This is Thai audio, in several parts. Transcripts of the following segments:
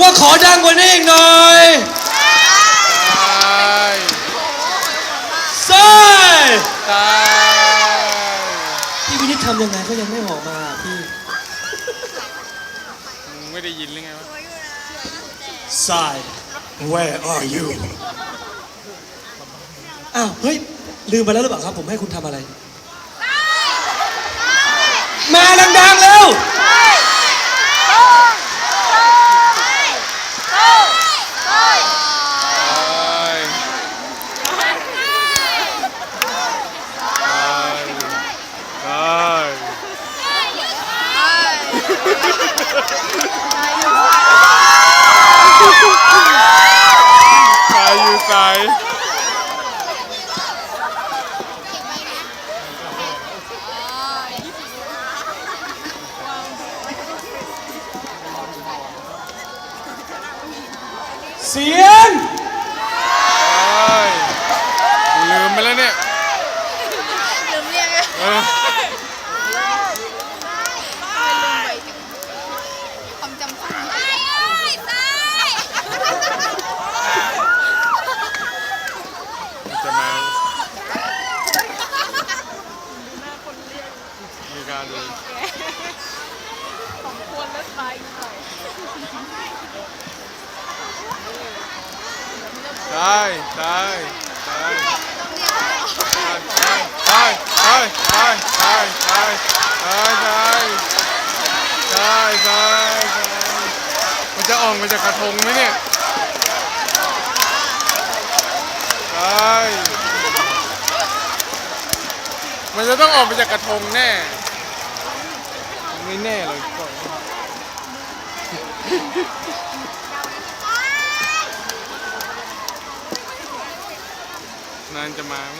ว่าขอดังกว่านี้อีกหน่อยตายซ้ายตายพี่วินิจทำยังไงก็ยังไม่ออกมาพี่มึงไม่ได้ยินหรือไงวะซ้าย Where are you อ้าวเฮ้ยลืมไปแล้วหรือเปล่าครับ ผมให้คุณทำอะไร มาดังๆเร็ว ตายตายตายตายอยู่ใส เสียงตายลืมไปแล้วเนี่ย ลืมเรียกอะ เออ ความจำสั้นซ้ายเอ้ยซ้าย จะมามี การดูควรเลิกไปหน่อยตายตายตายตายตายตายตายตายตายตายตายตายมันจะออกมาจากระทงไหมเนี่ยตายมันจะต้องออกมาจากกระทงแน่ ไม่แน่เลยก่อนนานจะมาไหม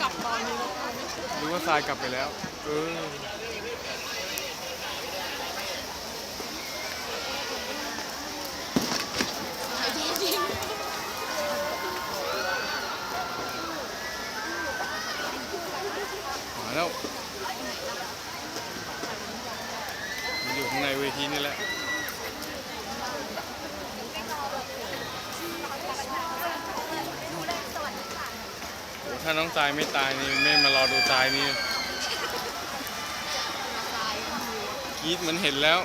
กลับตอนนี้หรือว่าทรายกลับไปแล้ว เออ มาแล้ว มันอยู่ข้างในเวทีนี่แหละถ้าน้องทรายไม่ตายนี่ไม่มารอดูทรายนี่กีดมันเห็นแล้ว